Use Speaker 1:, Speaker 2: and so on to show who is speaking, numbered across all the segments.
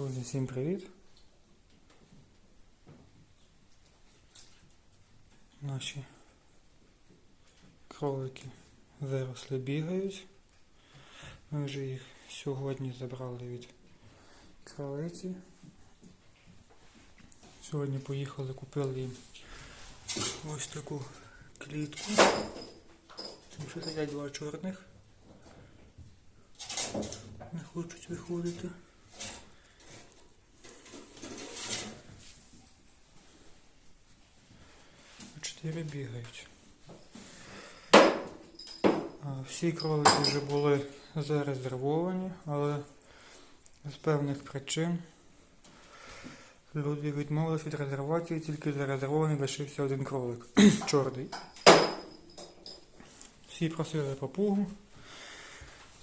Speaker 1: Друзі, всім привіт! Наші кролики виросли бігають. Ми вже їх сьогодні забрали від кролиці. Сьогодні поїхали, купили їм ось таку клітку. Там ще сидять два чорних. Не хочуть виходити. Чотири бігають. Всі кролики вже були зарезервовані, але з певних причин люди відмовились від резервації, тільки зарезервований лишився один кролик. Чорний. Всі просили папугу.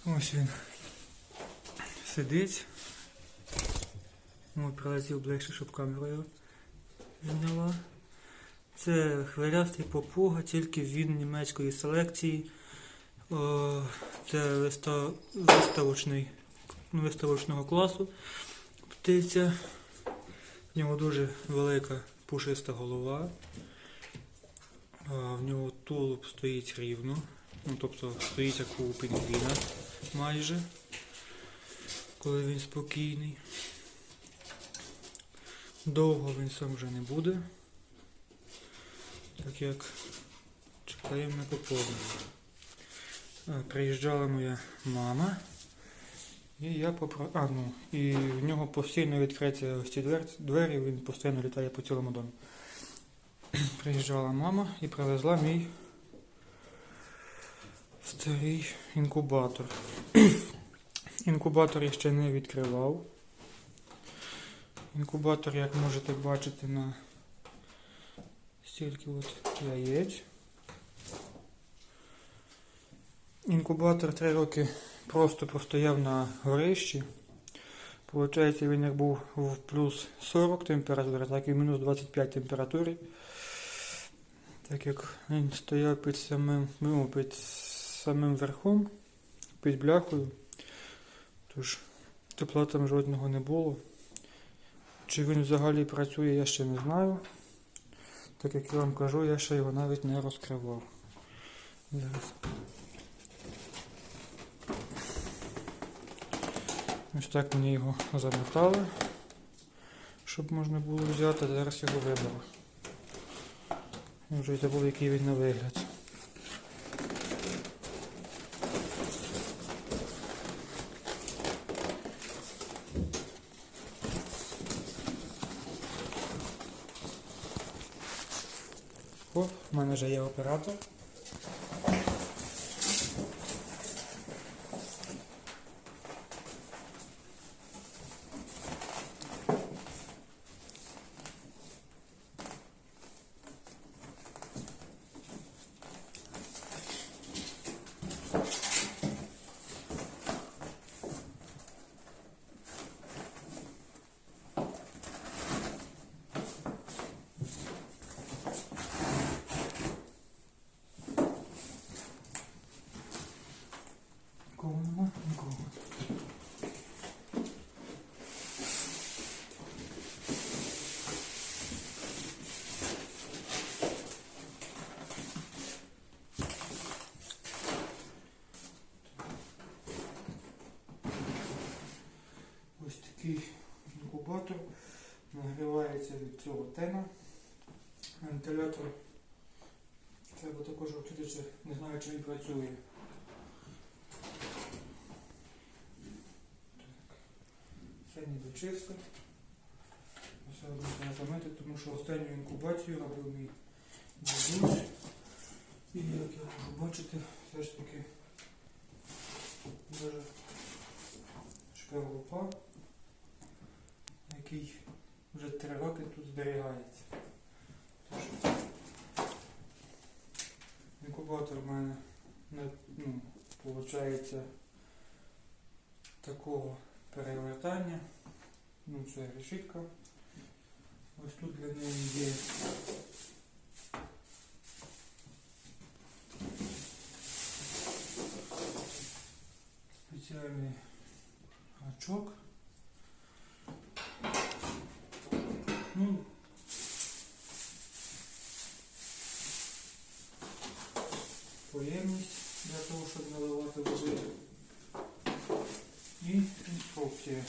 Speaker 1: Ось він сидить. Прилетів ближче, щоб камеру його зняла. Це хвилястий попуга, тільки він німецької селекції. О, це виста- виставочний, виставочного класу птиця. В нього дуже велика пушиста голова. А, В нього тулуб стоїть рівно. Ну, тобто стоїть як у пінгвіна майже, коли він спокійний. Довго він сам вже не буде так як чекаємо на поповнення. Приїжджала моя мама, і я попро... А, ну, і в нього постійно відкриті ось ці двері, він постійно літає по цілому дому. Приїжджала мама і привезла мій старий інкубатор. Інкубатор я ще не відкривав. Інкубатор, як можете бачити, на стільки от яєць. Інкубатор 3 роки просто простояв на горищі. Получається, він як був в плюс 40 температури, так і в мінус 25 температури. Так як він стояв під самим, ну, під самим верхом, під бляхою. Тож тепла там жодного не було. Чи він взагалі працює, я ще не знаю. Так як я вам кажу, я ще його навіть не розкривав. Зараз. Ось так мені його замотали, щоб можна було взяти, зараз його. Я вже й забув, який він на вигляд. Оп, в мене вже є оператор. Нікого такий інкубатор нагрівається від цього тема. Вентилятор треба також вчити, не знаю, чи він працює. Це ніби чисто. Все треба помити, тому що останню інкубацію робив мій дідусь. І як я можу бачити, все ж таки дуже шкарлупа, який вже три роки тут зберігається. Інкубатор в мене не, ну, виходить такого перевертання. Ну, це решітка. Ось тут для неї є спеціальний гачок. Наливати води. І інструкція.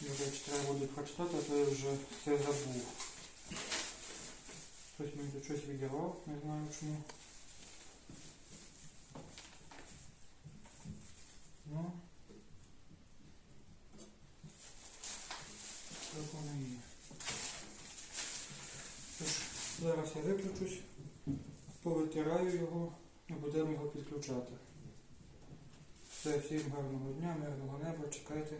Speaker 1: До речі, треба буде прочитати, а то я вже все забув. Хтось мені тут щось відірвав, не знаю чому. Ну. Так воно є. Тож, зараз я виключусь, повитираю його і будемо його підключати. Все, всім гарного дня, мирного неба, чекайте